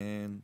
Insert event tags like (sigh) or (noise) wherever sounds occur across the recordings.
아멘.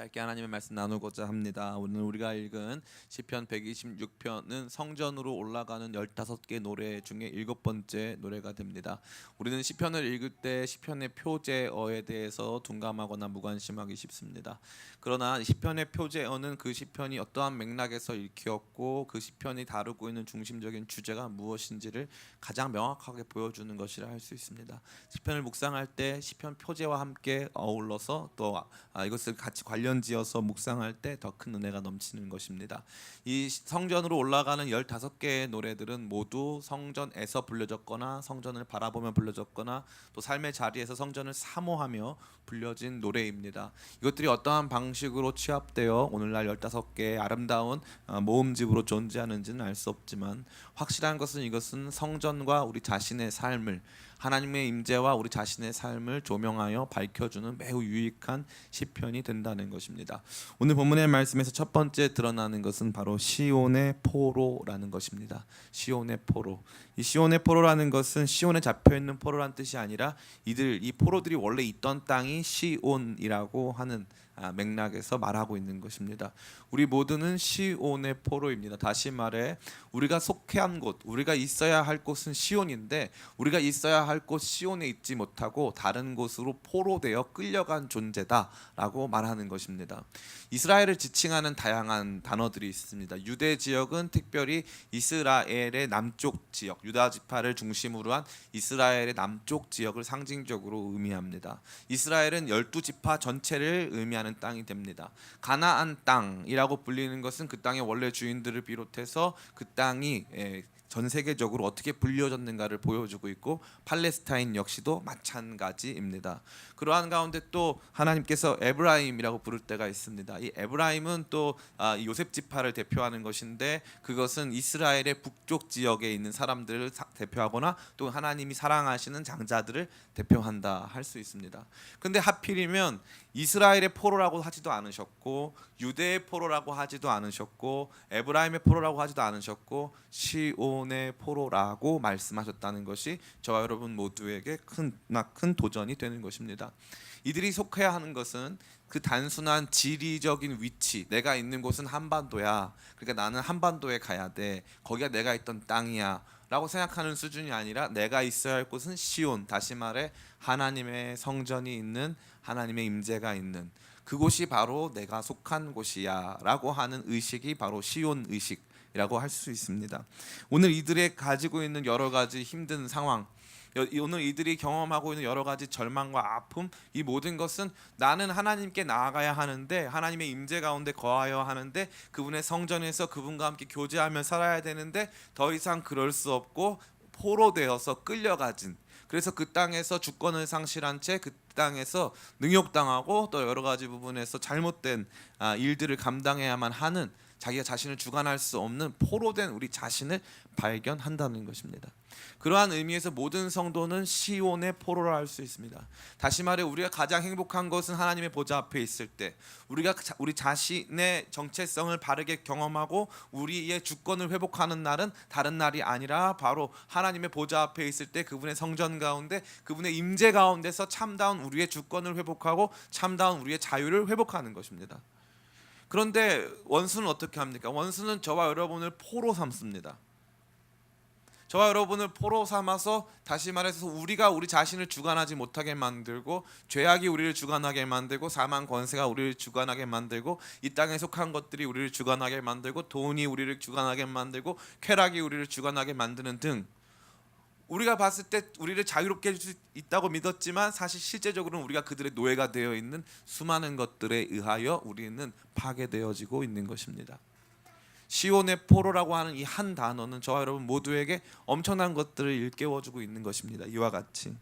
짧게 하나님의 말씀 나누고자 합니다. 오늘 우리가 읽은 시편 126편은 성전으로 올라가는 15개 노래 중에 일곱 번째 노래가 됩니다. 우리는 시편을 읽을 때 시편의 표제어에 대해서 둔감하거나 무관심하기 쉽습니다. 그러나 시편의 표제어는 그 시편이 어떠한 맥락에서 읽혔고 그 시편이 다루고 있는 중심적인 주제가 무엇인지를 가장 명확하게 보여주는 것이라 할 수 있습니다. 시편을 묵상할 때 시편 표제와 함께 어울러서 또 아, 이것을 같이 관련 지어서 묵상할 때 더 큰 은혜가 넘치는 것입니다. 이 성전으로 올라가는 15개의 노래들은 모두 성전에서 불려졌거나 성전을 바라보며 불려졌거나 또 삶의 자리에서 성전을 사모하며 불려진 노래입니다. 이것들이 어떠한 방식으로 취합되어 오늘날 15개의 아름다운 어, 모음집으로 존재하는지는 알 수 없지만 확실한 것은 이것은 성전과 우리 자신의 삶을 하나님의 임재와 우리 자신의 삶을 조명하여 밝혀주는 매우 유익한 시편이 된다는 것입니다. 오늘 본문의 말씀에서 첫 번째 드러나는 것은 바로 시온의 포로라는 것입니다. 시온의 포로. 이 시온의 포로라는 것은 시온에 잡혀 있는 포로란 뜻이 아니라 이들 이 포로들이 원래 있던 땅이 시온이라고 하는 아, 맥락에서 말하고 있는 것입니다. 우리 모두는 시온의 포로입니다. 다시 말해 우리가 속해한 곳, 우리가 있어야 할 곳은 시온인데 우리가 있어야 할 곳 시온에 있지 못하고 다른 곳으로 포로되어 끌려간 존재다라고 말하는 것입니다. 이스라엘을 지칭하는 다양한 단어들이 있습니다. 유대 지역은 특별히 이스라엘의 남쪽 지역, 유다 지파를 중심으로 한 이스라엘의 남쪽 지역을 상징적으로 의미합니다. 이스라엘은 열두 지파 전체를 의미하는 땅이 됩니다. 가나안 땅이라고 불리는 것은 그 땅의 원래 주인들을 비롯해서 그 땅이 예, 전 세계적으로 어떻게 불려졌는가를 보여주고 있고 팔레스타인 역시도 마찬가지입니다. 그러한 가운데 또 하나님께서 에브라임이라고 부를 때가 있습니다. 이 에브라임은 또 아, 이 요셉 지파를 대표하는 것인데 그것은 이스라엘의 북쪽 지역에 있는 사람들을 사- 대표하거나 또 하나님이 사랑하시는 장자들을 대표한다 할 수 있습니다. 근데 하필이면 이스라엘의 포로라고 하지도 않으셨고 유대의 포로라고 하지도 않으셨고 에브라임의 포로라고 하지도 않으셨고 시온의 포로라고 말씀하셨다는 것이 저와 여러분 모두에게 큰큰 도전이 되는 것입니다. 이들이 속해야 하는 것은 그 단순한 지리적인 위치, 내가 있는 곳은 한반도야. 그러니까 나는 한반도에 가야 돼. 거기가 내가 있던 땅이야. 라고 생각하는 수준이 아니라 내가 있어야 할 곳은 시온. 다시 말해 하나님의 성전이 있는 하나님의 임재가 있는 그곳이 바로 내가 속한 곳이야라고 하는 의식이 바로 시온 의식이라고 할 수 있습니다. 오늘 이들의 가지고 있는 여러 가지 힘든 상황 오늘 이들이 경험하고 있는 여러 가지 절망과 아픔 이 모든 것은 나는 하나님께 나아가야 하는데 하나님의 임재 가운데 거하여 하는데 그분의 성전에서 그분과 함께 교제하며 살아야 되는데 더 이상 그럴 수 없고 포로되어서 끌려가진. 그래서 그 땅에서 주권을 상실한 채 그 땅에서 능욕당하고 또 여러 가지 부분에서 잘못된 아, 일들을 감당해야만 하는 자기가 자신을 주관할 수 없는 포로 된 우리 자신을 발견한다는 것입니다. 그러한 의미에서 모든 성도는 시온의 포로라 할 수 있습니다. 다시 말해 우리가 가장 행복한 것은 하나님의 보좌 앞에 있을 때 우리가 자- 우리 자신의 정체성을 바르게 경험하고 우리의 주권을 회복하는 날은 다른 날이 아니라 바로 하나님의 보좌 앞에 있을 때 그분의 성전 가운데 그분의 임재 가운데서 참다운 우리의 주권을 회복하고 참다운 우리의 자유를 회복하는 것입니다. 그런데 원수는 어떻게 합니까? 원수는 저와 여러분을 포로 삼습니다. 저와 여러분을 포로 삼아서 다시 말해서 우리가 우리 자신을 주관하지 못하게 만들고 죄악이 우리를 주관하게 만들고 사망 권세가 우리를 주관하게 만들고 이 땅에 속한 것들이 우리를 주관하게 만들고 돈이 우리를 주관하게 만들고 쾌락이 우리를 주관하게 만드는 등 우리가 봤을 때 우리를 자유롭게 해줄 수 있다고 믿었지만 사실 실제적으로는 우리가 그들의 노예가 되어 있는 수많은 것들에 의하여 우리는 파괴되어지고 있는 것입니다. 시온의 포로라고 하는 이 한 단어는 저와 여러분 모두에게 엄청난 것들을 일깨워주고 있는 것입니다. 이와 같이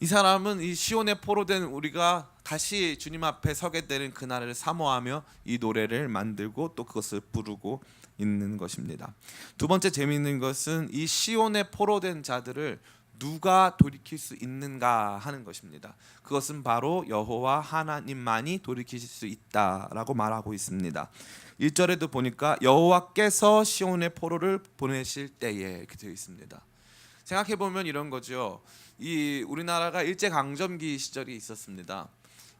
이 사람은 이 시온의 포로된 우리가 다시 주님 앞에 서게 되는 그날을 사모하며 이 노래를 만들고 또 그것을 부르고 있는 것입니다. 두 번째 재미있는 것은 이 시온의 포로된 자들을 누가 돌이킬 수 있는가 하는 것입니다. 그것은 바로 여호와 하나님만이 돌이키실 수 있다라고 말하고 있습니다. 1절에도 보니까 여호와께서 시온의 포로를 보내실 때에 이렇게 되어 있습니다. 생각해 보면 이런 거죠. 이 우리나라가 일제 강점기 시절이 있었습니다.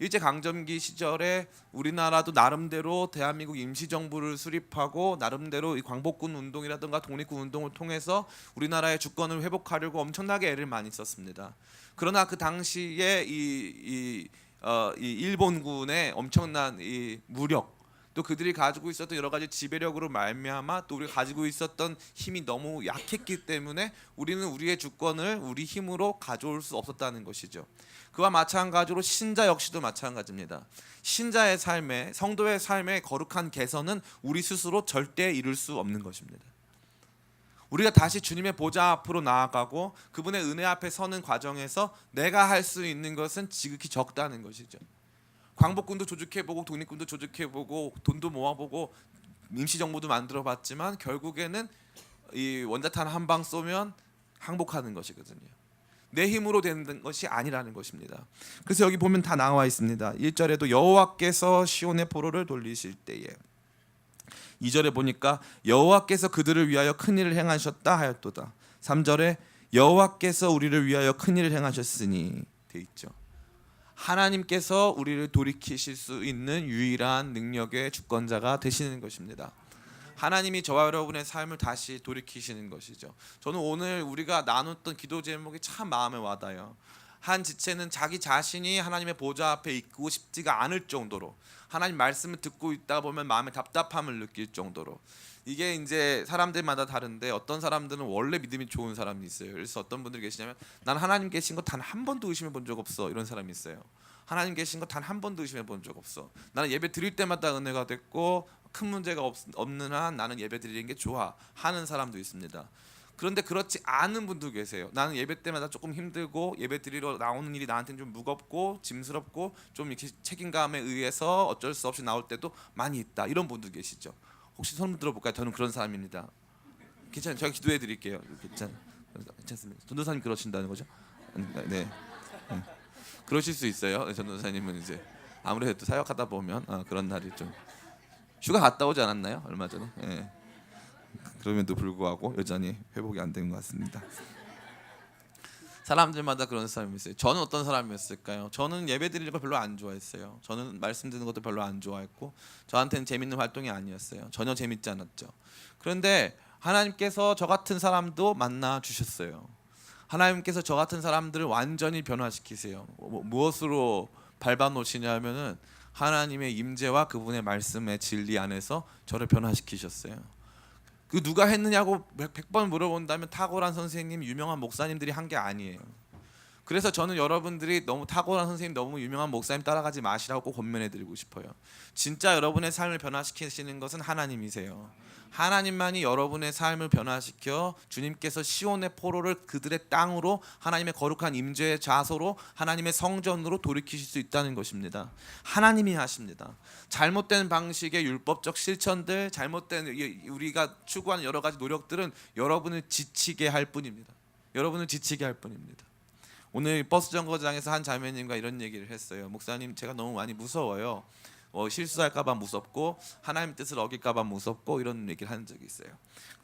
일제 강점기 시절에 우리나라도 나름대로 대한민국 임시 정부를 수립하고 나름대로 이 광복군 운동이라든가 독립군 운동을 통해서 우리나라의 주권을 회복하려고 엄청나게 애를 많이 썼습니다. 그러나 그 당시에 이, 이, 어, 이 일본군의 엄청난 이 무력 또 그들이 가지고 있었던 여러 가지 지배력으로 말미암아 또 우리가 가지고 있었던 힘이 너무 약했기 때문에 우리는 우리의 주권을 우리 힘으로 가져올 수 없었다는 것이죠. 그와 마찬가지로 신자 역시도 마찬가지입니다. 신자의 삶에 성도의 삶의 거룩한 개선은 우리 스스로 절대 이룰 수 없는 것입니다. 우리가 다시 주님의 보좌 앞으로 나아가고 그분의 은혜 앞에 서는 과정에서 내가 할 수 있는 것은 지극히 적다는 것이죠. 광복군도 조직해보고 독립군도 조직해보고 돈도 모아보고 임시정부도 만들어봤지만 결국에는 이 원자탄 한 방 쏘면 항복하는 것이거든요. 내 힘으로 되는 것이 아니라는 것입니다. 그래서 여기 보면 다 나와 있습니다. 1절에도 여호와께서 시온의 포로를 돌리실 때에 2절에 보니까 여호와께서 그들을 위하여 큰 일을 행하셨다 하였도다. 3절에 여호와께서 우리를 위하여 큰 일을 행하셨으니 돼 있죠. 하나님께서 우리를 돌이키실 수 있는 유일한 능력의 주권자가 되시는 것입니다. 하나님이 저와 여러분의 삶을 다시 돌이키시는 것이죠. 저는 오늘 우리가 나눴던 기도 제목이 참 마음에 와닿아요. 한 지체는 자기 자신이 하나님의 보좌 앞에 있고 싶지가 않을 정도로 하나님 말씀을 듣고 있다 보면 마음에 답답함을 느낄 정도로 이게 이제 사람들마다 다른데 어떤 사람들은 원래 믿음이 좋은 사람이 있어요. 그래서 어떤 분들이 계시냐면 난 하나님 계신 거 단 한 번도 의심해 본 적 없어 이런 사람이 있어요. 하나님 계신 거 단 한 번도 의심해 본 적 없어. 나는 예배 드릴 때마다 은혜가 됐고 큰 문제가 없, 없는 한 나는 예배 드리는 게 좋아 하는 사람도 있습니다. 그런데 그렇지 않은 분도 계세요. 나는 예배 때마다 조금 힘들고 예배 드리러 나오는 일이 나한테는 좀 무겁고 짐스럽고 좀 이렇게 책임감에 의해서 어쩔 수 없이 나올 때도 많이 있다. 이런 분도 계시죠. 혹시 손 들어볼까요? 저는 그런 사람입니다. 괜찮아요. 제가 기도해 드릴게요. 괜찮 괜찮습니다. 전도사님 그러신다는 거죠? 네. 네. 네. 그러실 수 있어요. 네, 전도사님은 이제 아무래도 사역하다 보면 아, 그런 날이 좀 휴가 갔다 오지 않았나요? 얼마 전에. 예. 그럼에도 불구하고 여전히 회복이 안 된 것 같습니다. 사람들마다 그런 사람이 있어요. 저는 어떤 사람이었을까요? 저는 예배 드리는 걸 별로 안 좋아했어요. 저는 말씀 듣는 것도 별로 안 좋아했고 저한테는 재밌는 활동이 아니었어요. 전혀 재밌지 않았죠. 그런데 하나님께서 저 같은 사람도 만나 주셨어요. 하나님께서 저 같은 사람들을 완전히 변화시키세요. 뭐, 무엇으로 밟아 놓으시냐면은 하나님의 임재와 그분의 말씀의 진리 안에서 저를 변화시키셨어요. 그 누가 했느냐고 100번 물어본다면 탁월한 선생님, 유명한 목사님들이 한 게 아니에요. 그래서 저는 여러분들이 너무 탁월한 선생님, 너무 유명한 목사님 따라가지 마시라고 꼭 권면해 드리고 싶어요. 진짜 여러분의 삶을 변화시키시는 것은 하나님이세요. 하나님만이 여러분의 삶을 변화시켜 주님께서 시온의 포로를 그들의 땅으로 하나님의 거룩한 임재의 좌소로 하나님의 성전으로 돌이키실 수 있다는 것입니다. 하나님이 하십니다. 잘못된 방식의 율법적 실천들, 잘못된 이- 우리가 추구하는 여러 가지 노력들은 여러분을 지치게 할 뿐입니다. 여러분을 지치게 할 뿐입니다. 오늘 버스 정거장에서 한 자매님과 이런 얘기를 했어요. 목사님, 제가 너무 많이 무서워요. 어, 실수할까봐 무섭고 하나님 뜻을 어길까봐 무섭고 이런 얘기를 한 적이 있어요.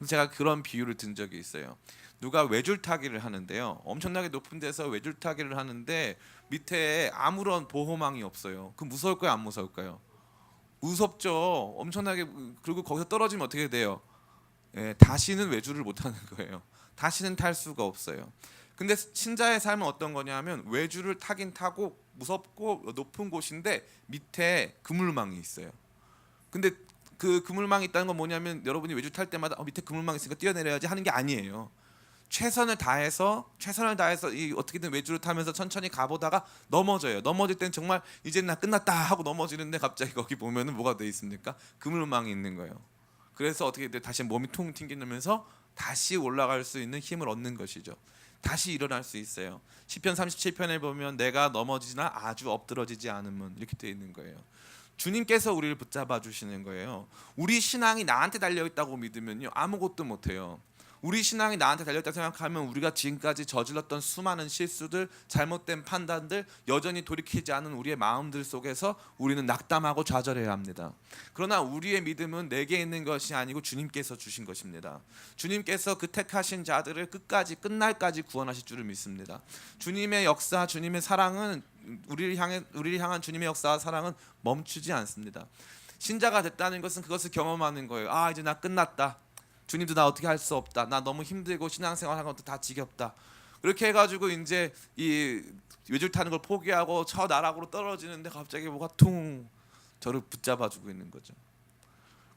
제가 그런 비유를 든 적이 있어요. 누가 외줄타기를 하는데요. 엄청나게 높은 데서 외줄타기를 하는데 밑에 아무런 보호망이 없어요. 그 무서울까요? 안 무서울까요? 무섭죠. 엄청나게 그리고 거기서 떨어지면 어떻게 돼요? 예, 다시는 외줄을 못 하는 거예요. 다시는 탈 수가 없어요. 근데 신자의 삶은 어떤 거냐면 외줄을 타긴 타고 무섭고 높은 곳인데 밑에 그물망이 있어요. 근데 그 그물망이 있다는 건 뭐냐면 여러분이 외줄 탈 때마다 어, 밑에 그물망 있으니까 뛰어내려야지 하는 게 아니에요. 최선을 다해서 최선을 다해서 이 어떻게든 외줄을 타면서 천천히 가보다가 넘어져요. 넘어질 땐 정말 이제 나 끝났다 하고 넘어지는데 갑자기 거기 보면은 뭐가 돼 있습니까? 그물망이 있는 거예요. 그래서 어떻게 돼 다시 몸이 퉁 튕기면서 다시 올라갈 수 있는 힘을 얻는 것이죠. 다시 일어날 수 있어요. 시편 37편에 보면 내가 넘어지나 아주 엎드러지지 않으면 이렇게 되어 있는 거예요. 주님께서 우리를 붙잡아 주시는 거예요. 우리 신앙이 나한테 달려 있다고 믿으면요 아무것도 못 해요. 우리 신앙이 나한테 달렸다 생각하면 우리가 지금까지 저질렀던 수많은 실수들, 잘못된 판단들, 여전히 돌이키지 않은 우리의 마음들 속에서 우리는 낙담하고 좌절해야 합니다. 그러나 우리의 믿음은 내게 있는 것이 아니고 주님께서 주신 것입니다. 주님께서 그 택하신 자들을 끝까지 끝날까지 구원하실 줄을 믿습니다. 주님의 역사, 주님의 사랑은 우리를 향해 우리를 향한 주님의 역사와 사랑은 멈추지 않습니다. 신자가 됐다는 것은 그것을 경험하는 거예요. 아 이제 나 끝났다. 주님도 나 어떻게 할 수 없다. 나 너무 힘들고 신앙생활 하는 것도 다 지겹다. 그렇게 해가지고 이제 이 외줄 타는 걸 포기하고 저 나락으로 떨어지는데 갑자기 뭐가 퉁 저를 붙잡아주고 있는 거죠.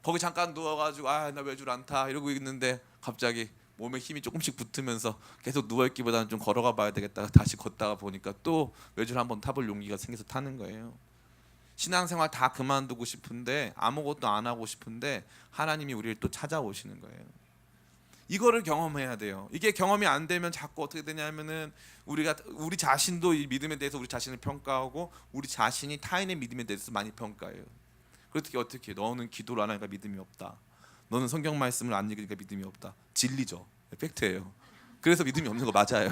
거기 잠깐 누워가지고 아나 외줄 안 타 이러고 있는데 갑자기 몸에 힘이 조금씩 붙으면서 계속 누워 있기보다는 좀 걸어가 봐야 되겠다. 다시 걷다가 보니까 또 외줄 한번 타볼 용기가 생겨서 타는 거예요. 신앙생활 다 그만두고 싶은데 아무것도 안 하고 싶은데 하나님이 우리를 또 찾아오시는 거예요. 이거를 경험해야 돼요. 이게 경험이 안 되면 자꾸 어떻게 되냐면은 우리가 우리 자신도 이 믿음에 대해서 우리 자신을 평가하고 우리 자신이 타인의 믿음에 대해서 많이 평가해요. 그렇게 어떻게 너는 기도를 안 하니까 믿음이 없다. 너는 성경 말씀을 안 읽으니까 믿음이 없다. 진리죠. 팩트예요. 그래서 믿음이 없는 거 맞아요.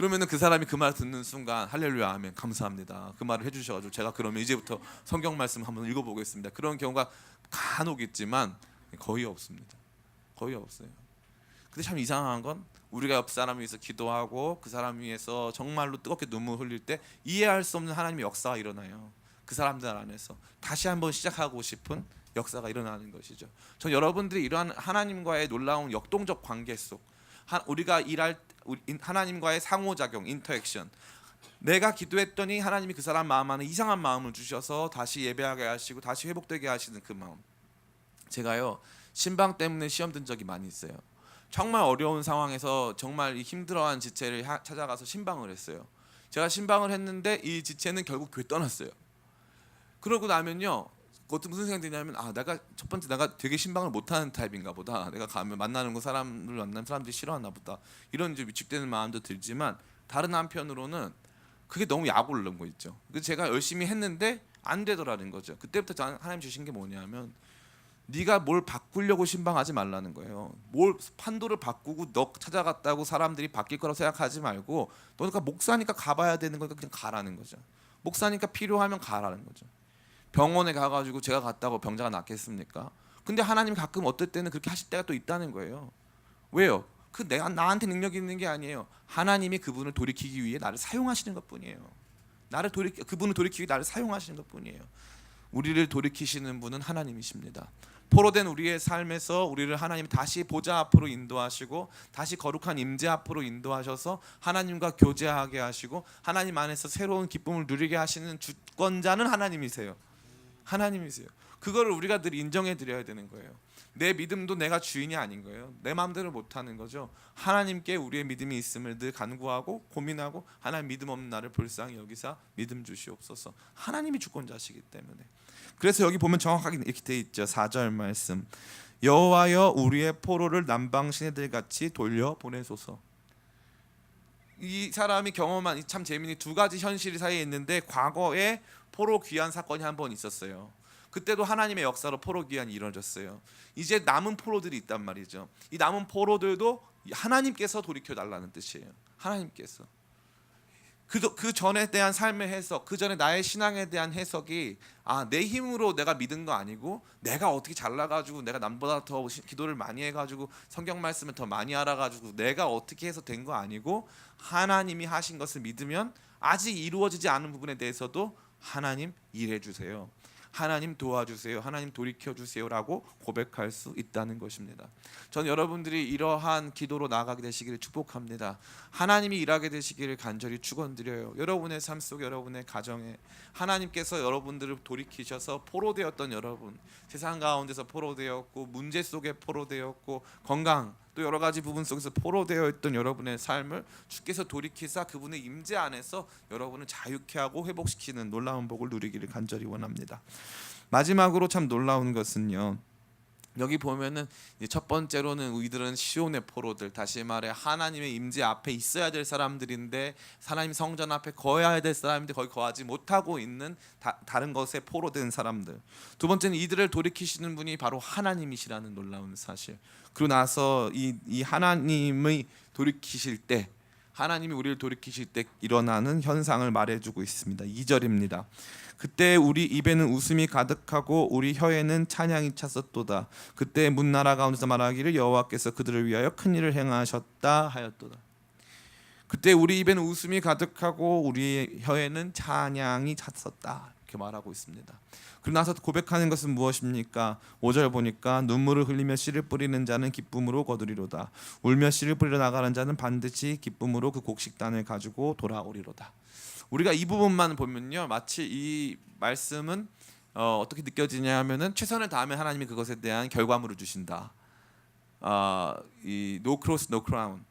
그러면은 그 사람이 그 말 듣는 순간 할렐루야 아멘 감사합니다. 그 말을 해 주셔 가지고 제가 그러면 이제부터 성경 말씀 한번 읽어 보겠습니다. 그런 경우가 간혹 있지만 거의 없습니다. 거의 없어요. 근데 참 이상한 건 우리가 옆 사람 위해서 기도하고 그 사람 위해서 정말로 뜨겁게 눈물 흘릴 때 이해할 수 없는 하나님의 역사가 일어나요. 그 사람들 안에서 다시 한번 시작하고 싶은 역사가 일어나는 것이죠. 전 여러분들이 이러한 하나님과의 놀라운 역동적 관계 속 하- 우리가 일할 하나님과의 상호작용 인터액션 내가 기도했더니 하나님이 그 사람 마음 안에 이상한 마음을 주셔서 다시 예배하게 하시고 다시 회복되게 하시는 그 마음. 제가요 신방 때문에 시험 든 적이 많이 있어요. 정말 어려운 상황에서 정말 이 힘들어한 지체를 하- 찾아가서 신방을 했어요. 제가 신방을 했는데 이 지체는 결국 교회 떠났어요. 그러고 나면요 어떤 무슨 생각이 드냐면 아 내가 첫 번째 내가 되게 신방을 못하는 타입인가 보다. 내가 가면 만나는 거 사람을 만나면 사람들이 싫어하나 보다. 이런 이제 위축되는 마음도 들지만 다른 한편으로는 그게 너무 약올른 거 있죠. 그래서 제가 열심히 했는데 안 되더라는 거죠. 그때부터 하나님 주신 게 뭐냐면 네가 뭘 바꾸려고 신방하지 말라는 거예요. 뭘 판도를 바꾸고 너 찾아갔다고 사람들이 바뀔 거라고 생각하지 말고 너가 목사니까 가봐야 되는 거니까 그냥 가라는 거죠. 목사니까 필요하면 가라는 거죠 병원에 가가지고 제가 갔다고 병자가 낫겠습니까? 근데 하나님 가끔 어떨 때는 그렇게 하실 때가 또 있다는 거예요. 왜요? 그 내가 나한테 능력이 있는 게 아니에요. 하나님이 그분을 돌이키기 위해 나를 사용하시는 것뿐이에요. 나를 돌이 그분을 돌이키기 위해 나를 사용하시는 것뿐이에요. 우리를 돌이키시는 분은 하나님이십니다. 포로된 우리의 삶에서 우리를 하나님 다시 보좌 앞으로 인도하시고 다시 거룩한 임재 앞으로 인도하셔서 하나님과 교제하게 하시고 하나님 안에서 새로운 기쁨을 누리게 하시는 주권자는 하나님이세요. 하나님이세요. 그거를 우리가 늘 인정해 드려야 되는 거예요. 내 믿음도 내가 주인이 아닌 거예요. 내 마음대로 못 하는 거죠. 하나님께 우리의 믿음이 있음을 늘 간구하고 고민하고 하나님 믿음 없는 나를 불쌍히 여기사 믿음 주시옵소서. 하나님이 주권자시기 때문에. 그래서 여기 보면 정확하게 이렇게 돼 있죠. 4절 말씀. 여호와여 우리의 포로를 남방 시내들 같이 돌려 보내소서. 이 사람이 경험한 이참 재미있는 두 가지 현실 사이에 있는데 과거에 포로 귀환 사건이 한 번 있었어요. 그때도 하나님의 역사로 포로 귀환이 이루어졌어요. 이제 남은 포로들이 있단 말이죠. 이 남은 포로들도 하나님께서 돌이켜 달라는 뜻이에요. 하나님께서. 그, 그 전에 대한 삶의 해석, 그 전에 나의 신앙에 대한 해석이 아 내 힘으로 내가 믿은 거 아니고 내가 어떻게 잘나가지고 내가 남보다 더 시- 기도를 많이 해가지고 성경 말씀을 더 많이 알아가지고 내가 어떻게 해서 된 거 아니고 하나님이 하신 것을 믿으면 아직 이루어지지 않은 부분에 대해서도 하나님 일해 주세요. 하나님 도와주세요. 하나님 돌이켜 주세요라고 고백할 수 있다는 것입니다. 전 여러분들이 이러한 기도로 나아가게 되시기를 축복합니다. 하나님이 일하게 되시기를 간절히 축원드려요. 여러분의 삶 속 여러분의 가정에 하나님께서 여러분들을 돌이키셔서 포로되었던 여러분, 세상 가운데서 포로되었고 문제 속에 포로되었고 건강 또 여러 가지 부분 속에서 포로되어 있던 여러분의 삶을 주께서 돌이키사 그분의 임재 안에서 여러분을 자유케 하고 회복시키는 놀라운 복을 누리기를 간절히 원합니다. 마지막으로 참 놀라운 것은요. 여기 보면은 첫 번째로는 우리들은 시온의 포로들 다시 말해 하나님의 임재 앞에 있어야 될 사람들인데 하나님 성전 앞에 거해야 될 사람인데 거기 거하지 못하고 있는 다, 다른 것에 포로된 사람들 두 번째는 이들을 돌이키시는 분이 바로 하나님이시라는 놀라운 사실 그리고 나서 이, 이 하나님의 돌이키실 때 하나님이 우리를 돌이키실 때 일어나는 현상을 말해주고 있습니다 2절입니다 그때 우리 입에는 웃음이 가득하고 우리 혀에는 찬양이 찼었도다. 그때 문나라 가운데서 말하기를 여호와께서 그들을 위하여 큰 일을 행하셨다 하였도다. 그때 우리 입에는 웃음이 가득하고 우리 혀에는 찬양이 찼었다. 이렇게 말하고 있습니다. 그러고 나서 고백하는 것은 무엇입니까? 5절 보니까 눈물을 흘리며 씨를 뿌리는 자는 기쁨으로 거두리로다. 울며 씨를 뿌리러 나가는 자는 반드시 기쁨으로 그 곡식단을 가지고 돌아오리로다. 우리가 이 부분만 보면요, 마치 이 말씀은 어, 어떻게 느껴지냐 하면은 최선을 다하면 하나님이 그것에 대한 결과물을 주신다. 아, 이 no crown.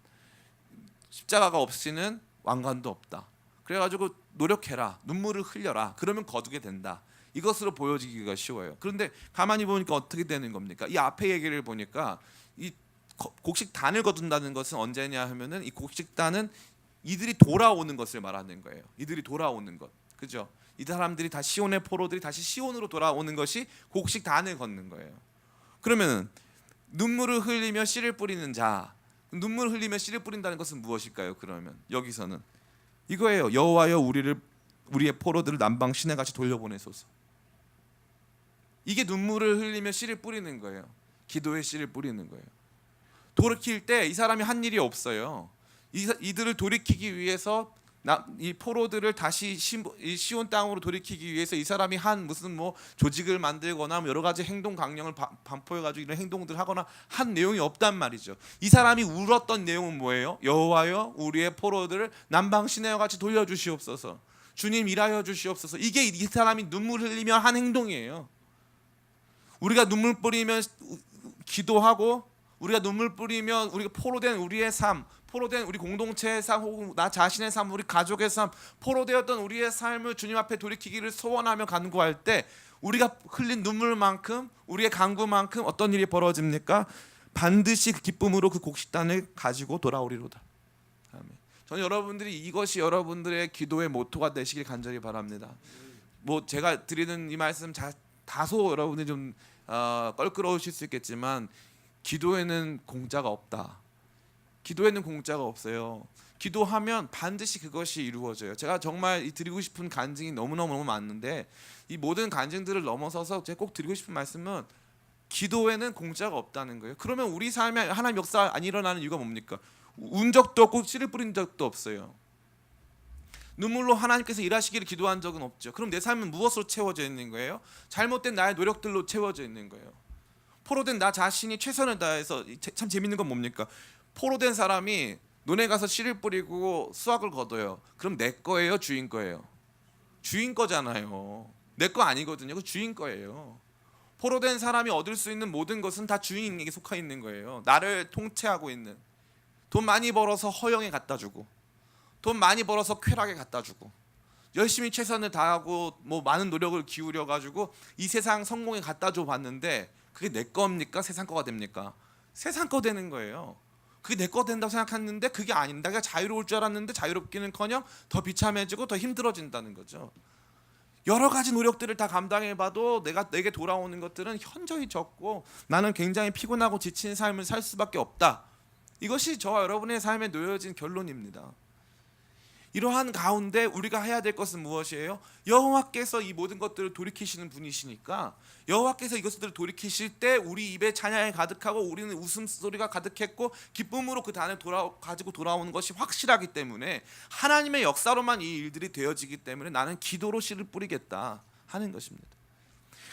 십자가가 없이는 왕관도 없다. 그래가지고 노력해라, 눈물을 흘려라. 그러면 거두게 된다. 이것으로 보여지기가 쉬워요. 그런데 가만히 보니까 어떻게 되는 겁니까? 이 앞에 얘기를 보니까 이 거- 곡식단을 거둔다는 것은 언제냐 하면은 이 곡식단은 이들이 돌아오는 것을 말하는 거예요. 이들이 돌아오는 것, 그죠? 이 사람들이 다 시온의 포로들이 다시 시온으로 돌아오는 것이 곡식단을 걷는 거예요. 그러면은 눈물을 흘리며 씨를 뿌리는 자, 눈물을 흘리며 씨를 뿌린다는 것은 무엇일까요? 그러면 여기서는 이거예요. 여호와여 우리를 우리의 포로들을 남방 시내 같이 돌려보내소서. 이게 눈물을 흘리며 씨를 뿌리는 거예요. 기도의 씨를 뿌리는 거예요. 돌이킬 때 이 사람이 한 일이 없어요. 이, 이들을 돌이키기 위해서 나, 이 포로들을 다시 시온 땅으로 돌이키기 위해서 이 사람이 한 무슨 뭐 조직을 만들거나 뭐 여러 가지 행동 강령을 바- 반포해 가지고 이런 행동들 하거나 한 내용이 없단 말이죠. 이 사람이 울었던 내용은 뭐예요? 여호와여 우리의 포로들을 남방 시내와 같이 돌려 주시옵소서. 주님 일하여 주시옵소서. 이게 이 사람이 눈물 흘리며 한 행동이에요. 우리가 눈물 뿌리면 기도하고 우리가 눈물 뿌리며 우리가 포로된 우리의 삶, 포로된 우리 공동체의 삶 혹은 나 자신의 삶, 우리 가족의 삶, 포로되었던 우리의 삶을 주님 앞에 돌이키기를 소원하며 간구할 때 우리가 흘린 눈물만큼 우리의 간구만큼 어떤 일이 벌어집니까? 반드시 그 기쁨으로 그 곡식단을 가지고 돌아오리로다. 아멘. 저는 여러분들이 이것이 여러분들의 기도의 모토가 되시길 간절히 바랍니다. 뭐 제가 드리는 이 말씀 자, 다소 여러분들이 좀 어, 껄끄러우실 수 있겠지만 기도에는 공짜가 없다. 기도에는 공짜가 없어요. 기도하면 반드시 그것이 이루어져요. 제가 정말 이 드리고 싶은 간증이 너무너무 너무 많은데 이 모든 간증들을 넘어서서 제가 꼭 드리고 싶은 말씀은 기도에는 공짜가 없다는 거예요. 그러면 우리 삶에 하나님 역사 안 일어나는 이유가 뭡니까? 운 적도 없고 씨를 뿌린 적도 없어요. 눈물로 하나님께서 일하시기를 기도한 적은 없죠. 그럼 내 삶은 무엇으로 채워져 있는 거예요? 잘못된 나의 노력들로 채워져 있는 거예요. 포로된 나 자신이 최선을 다해서 참 재밌는 건 뭡니까? 포로 된 사람이 논에 가서 씨를 뿌리고 수확을 거둬요. 그럼 내 거예요, 주인 거예요? 주인 거잖아요. 내 거 아니거든요. 그 주인 거예요. 포로 된 사람이 얻을 수 있는 모든 것은 다 주인에게 속해 있는 거예요. 나를 통치하고 있는 돈 많이 벌어서 허영에 갖다 주고 돈 많이 벌어서 쾌락에 갖다 주고 열심히 최선을 다하고 뭐 많은 노력을 기울여 가지고 이 세상 성공에 갖다 줘 봤는데 그게 내 겁니까? 세상 거가 됩니까? 세상 거 되는 거예요. 그게 내 거 된다고 생각했는데 그게 아닌다. 내가 자유로울 줄 알았는데 자유롭기는커녕 더 비참해지고 더 힘들어진다는 거죠. 여러 가지 노력들을 다 감당해봐도 내가 내게 돌아오는 것들은 현저히 적고 나는 굉장히 피곤하고 지친 삶을 살 수밖에 없다. 이것이 저와 여러분의 삶에 놓여진 결론입니다. 이러한 가운데 우리가 해야 될 것은 무엇이에요? 여호와께서 이 모든 것들을 돌이키시는 분이시니까 여호와께서 이것들을 돌이키실 때 우리 입에 찬양이 가득하고 우리는 웃음소리가 가득했고 기쁨으로 그 단을 돌아 가지고 돌아오는 것이 확실하기 때문에 하나님의 역사로만 이 일들이 되어지기 때문에 나는 기도로 씨를 뿌리겠다 하는 것입니다.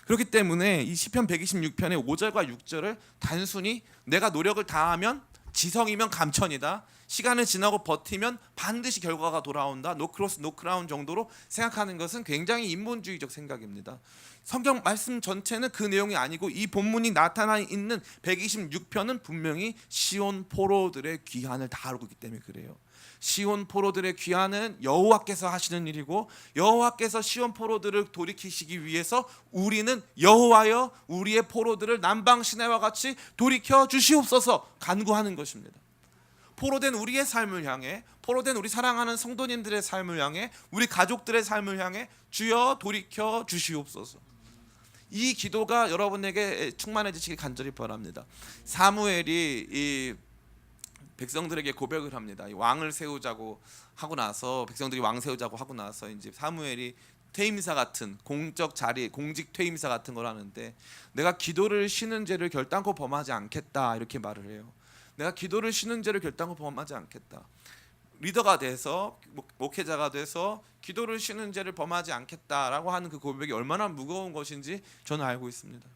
그렇기 때문에 이 시편 126편의 5절과 6절을 단순히 내가 노력을 다하면 지성이면 감천이다. 시간을 지나고 버티면 반드시 결과가 돌아온다. 노크로스 노크라운 정도로 생각하는 것은 굉장히 인본주의적 생각입니다. 성경 말씀 전체는 그 내용이 아니고 이 본문이 나타나 있는 126편은 분명히 시온 포로들의 귀환을 다루고 있기 때문에 그래요. 시온 포로들의 귀환은 여호와께서 하시는 일이고 여호와께서 시온 포로들을 돌이키시기 위해서 우리는 여호와여 우리의 포로들을 남방 시내와 같이 돌이켜 주시옵소서 간구하는 것입니다. 포로된 우리의 삶을 향해 포로된 우리 사랑하는 성도님들의 삶을 향해 우리 가족들의 삶을 향해 주여 돌이켜 주시옵소서. 이 기도가 여러분에게 충만해지시길 간절히 바랍니다. 사무엘이 이 백성들에게 고백을 합니다. 이 왕을 세우자고 하고 나서 백성들이 왕 세우자고 하고 나서 이제 사무엘이 퇴임사 같은 공적 자리, 공직 퇴임사 같은 걸 하는데 내가 기도를 쉬는 죄를 결단코 범하지 않겠다 이렇게 말을 해요. 내가 기도를 쉬는 죄를 결단코 범하지 않겠다. 리더가 돼서 목- 목회자가 돼서 기도를 쉬는 죄를 범하지 않겠다라고 하는 그 고백이 얼마나 무거운 것인지 저는 알고 있습니다.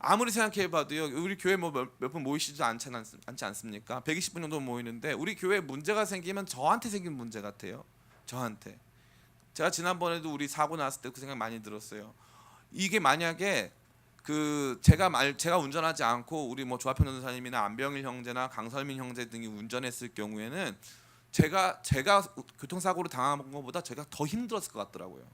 아무리 생각해봐도요 우리 교회 뭐몇분 모이시지 않지, 않, 않지 않습니까? 120분 정도 모이는데 우리 교회 문제가 생기면 저한테 생긴 문제 같아요. 저한테 제가 지난번에도 우리 사고 났을 때 그 생각 많이 들었어요. 이게 만약에 그 제가 말 제가 운전하지 않고 우리 뭐 조합현 전사님이나 안병일 형제나 강설민 형제 등이 운전했을 경우에는 제가 제가 교통사고로 당한 것보다 제가 더 힘들었을 것 같더라고요.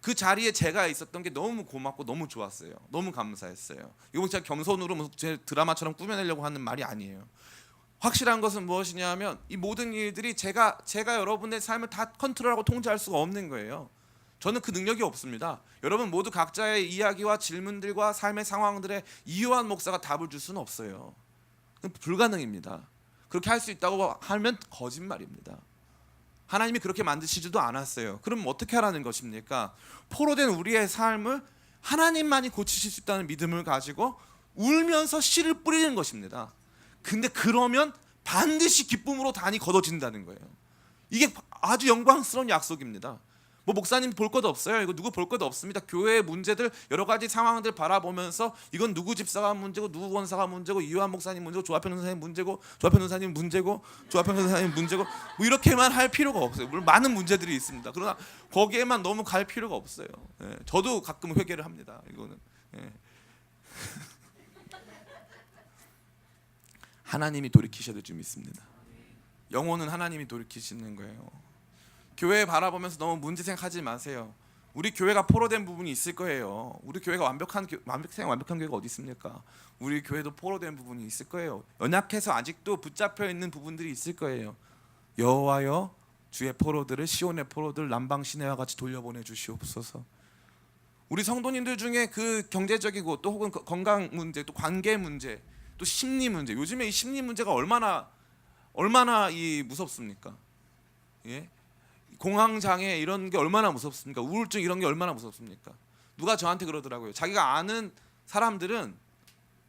그 자리에 제가 있었던 게 너무 고맙고 너무 좋았어요. 너무 감사했어요. 이건 제가 겸손으로 무슨 제 드라마처럼 꾸며내려고 하는 말이 아니에요. 확실한 것은 무엇이냐면 이 모든 일들이 제가 제가 여러분의 삶을 다 컨트롤하고 통제할 수가 없는 거예요. 저는 그 능력이 없습니다. 여러분 모두 각자의 이야기와 질문들과 삶의 상황들에 이요한 목사가 답을 줄 수는 없어요. 불가능입니다. 그렇게 할 수 있다고 하면 거짓말입니다. 하나님이 그렇게 만드시지도 않았어요. 그럼 어떻게 하라는 것입니까? 포로된 우리의 삶을 하나님만이 고치실 수 있다는 믿음을 가지고 울면서 씨를 뿌리는 것입니다. 근데 그러면 반드시 기쁨으로 단이 걷어진다는 거예요. 이게 아주 영광스러운 약속입니다. 뭐 목사님 볼것 없어요. 이거 누구 볼것 없습니다. 교회의 문제들 여러 가지 상황들 바라보면서 이건 누구 집사가 문제고 누구 권사가 문제고 이요한 목사님 문제고 조합현 선생님 문제고 조합현 선생님 문제고 조합현 선생님 문제고 뭐 이렇게만 할 필요가 없어요. 물론 많은 문제들이 있습니다. 그러나 거기에만 너무 갈 필요가 없어요. 예, 저도 가끔 회개를 합니다. 이거는 예. (laughs) 하나님이 돌이키셔도 좀 있습니다. 영혼은 하나님이 돌이키시는 거예요. 교회 바라보면서 너무 문제 생각하지 마세요. 우리 교회가 포로된 부분이 있을 거예요. 우리 교회가 완벽한 교, 완벽한 교회가 어디 있습니까? 우리 교회도 포로된 부분이 있을 거예요. 연약해서 아직도 붙잡혀 있는 부분들이 있을 거예요. 여호와여 주의 포로들을 시온의 포로들 남방 시내와 같이 돌려보내 주시옵소서. 우리 성도님들 중에 그 경제적이고 또 혹은 그 건강 문제, 또 관계 문제, 또 심리 문제. 요즘에 이 심리 문제가 얼마나 얼마나 이 무섭습니까? 예? 공황 장애 이런 게 얼마나 무섭습니까? 우울증 이런 게 얼마나 무섭습니까? 누가 저한테 그러더라고요. 자기가 아는 사람들은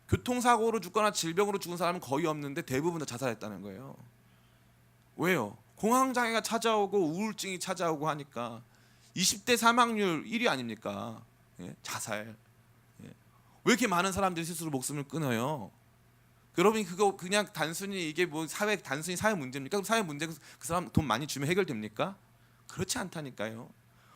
교통사고로 죽거나 질병으로 죽은 사람은 거의 없는데 대부분 다 자살했다는 거예요. 왜요? 공황 장애가 찾아오고 우울증이 찾아오고 하니까 20대 사망률 1위 아닙니까? 예? 자살. 예. 왜 이렇게 많은 사람들이 스스로 목숨을 끊어요? 여러분이 그거 그냥 단순히 이게 뭐 사회 단순히 사회 문제입니까? 그럼 사회 문제 그 사람 돈 많이 주면 해결됩니까? 그렇지 않다니까요.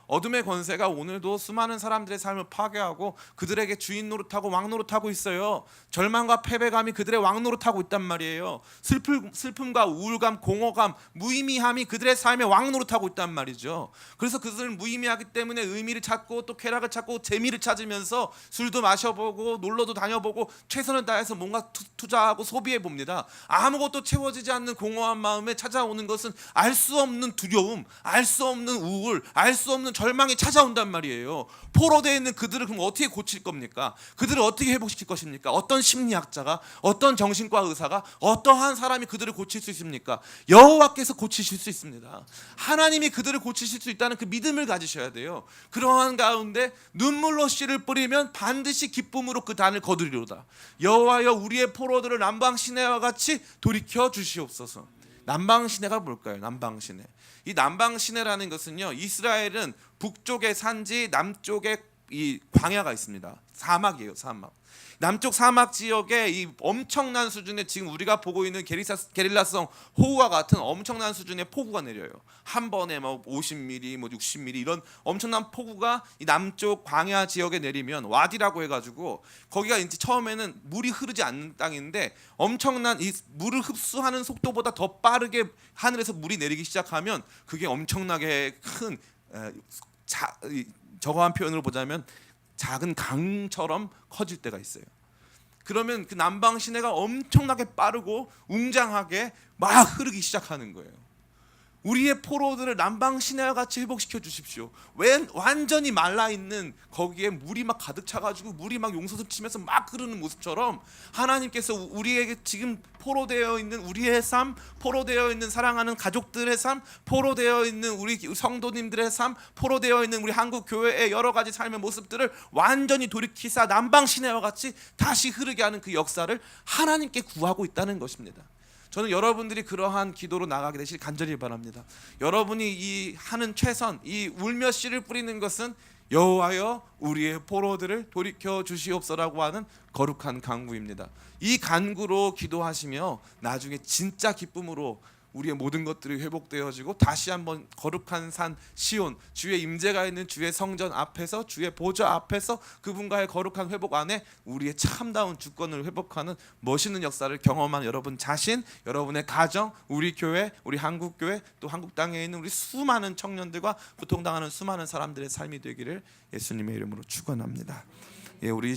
어둠의 권세가 오늘도 수많은 사람들의 삶을 파괴하고 그들에게 주인 노릇하고 왕 노릇하고 있어요. 절망과 패배감이 그들의 왕 노릇하고 있단 말이에요. 슬픔, 슬픔과 우울감, 공허감, 무의미함이 그들의 삶의 왕 노릇하고 있단 말이죠. 그래서 그들은 무의미하기 때문에 의미를 찾고 또 쾌락을 찾고 재미를 찾으면서 술도 마셔보고 놀러도 다녀보고 최선을 다해서 뭔가 투, 투자하고 소비해 봅니다. 아무것도 채워지지 않는 공허한 마음에 찾아오는 것은 알 수 없는 두려움, 알 수 없는 우울, 알 수 없는 절망이 찾아온단 말이에요. 포로 되어 있는 그들을 그럼 어떻게 고칠 겁니까? 그들을 어떻게 회복시킬 것입니까? 어떤 심리학자가, 어떤 정신과 의사가, 어떠한 사람이 그들을 고칠 수 있습니까? 여호와께서 고치실 수 있습니다. 하나님이 그들을 고치실 수 있다는 그 믿음을 가지셔야 돼요. 그러한 가운데 눈물로 씨를 뿌리면 반드시 기쁨으로 그 단을 거두리로다. 여호와여 우리의 포로들을 남방 시내와 같이 돌이켜 주시옵소서. 남방 시내가 뭘까요? 남방 시내. 이 남방 시내라는 것은요. 이스라엘은 북쪽의 산지, 남쪽의 이 광야가 있습니다. 사막이에요, 사막. 남쪽 사막 지역에 이 엄청난 수준의 지금 우리가 보고 있는 게리사, 게릴라성 호우와 같은 엄청난 수준의 폭우가 내려요. 한 번에 뭐 50mm, 뭐 60mm 이런 엄청난 폭우가 이 남쪽 광야 지역에 내리면 와디라고 해가지고 거기가 이제 처음에는 물이 흐르지 않는 땅인데 엄청난 이 물을 흡수하는 속도보다 더 빠르게 하늘에서 물이 내리기 시작하면 그게 엄청나게 큰 에, 자, 이, 저거한 표현으로 보자면 작은 강처럼 커질 때가 있어요. 그러면 그 남방 시내가 엄청나게 빠르고 웅장하게 막 흐르기 시작하는 거예요. 우리의 포로들을 남방 시내와 같이 회복시켜 주십시오. 웬 완전히 말라 있는 거기에 물이 막 가득 차 가지고 물이 막 용솟음 치면서 막 흐르는 모습처럼 하나님께서 우리에게 지금 포로되어 있는 우리의 삶, 포로되어 있는 사랑하는 가족들의 삶, 포로되어 있는 우리 성도님들의 삶, 포로되어 있는 우리 한국 교회의 여러 가지 삶의 모습들을 완전히 돌이키사 남방 시내와 같이 다시 흐르게 하는 그 역사를 하나님께 구하고 있다는 것입니다. 저는 여러분들이 그러한 기도로 나가게 되실 간절히 바랍니다. 여러분이 이 하는 최선, 이 울며 씨를 뿌리는 것은 여호와여 우리의 포로들을 돌이켜 주시옵소라고 하는 거룩한 간구입니다. 이 간구로 기도하시며 나중에 진짜 기쁨으로 우리의 모든 것들이 회복되어지고 다시 한번 거룩한 산 시온 주의 임재가 있는 주의 성전 앞에서 주의 보좌 앞에서 그분과의 거룩한 회복 안에 우리의 참다운 주권을 회복하는 멋있는 역사를 경험한 여러분 자신, 여러분의 가정, 우리 교회, 우리 한국 교회 또 한국 땅에 있는 우리 수많은 청년들과 고통당하는 수많은 사람들의 삶이 되기를 예수님의 이름으로 축원합니다. 예, 우리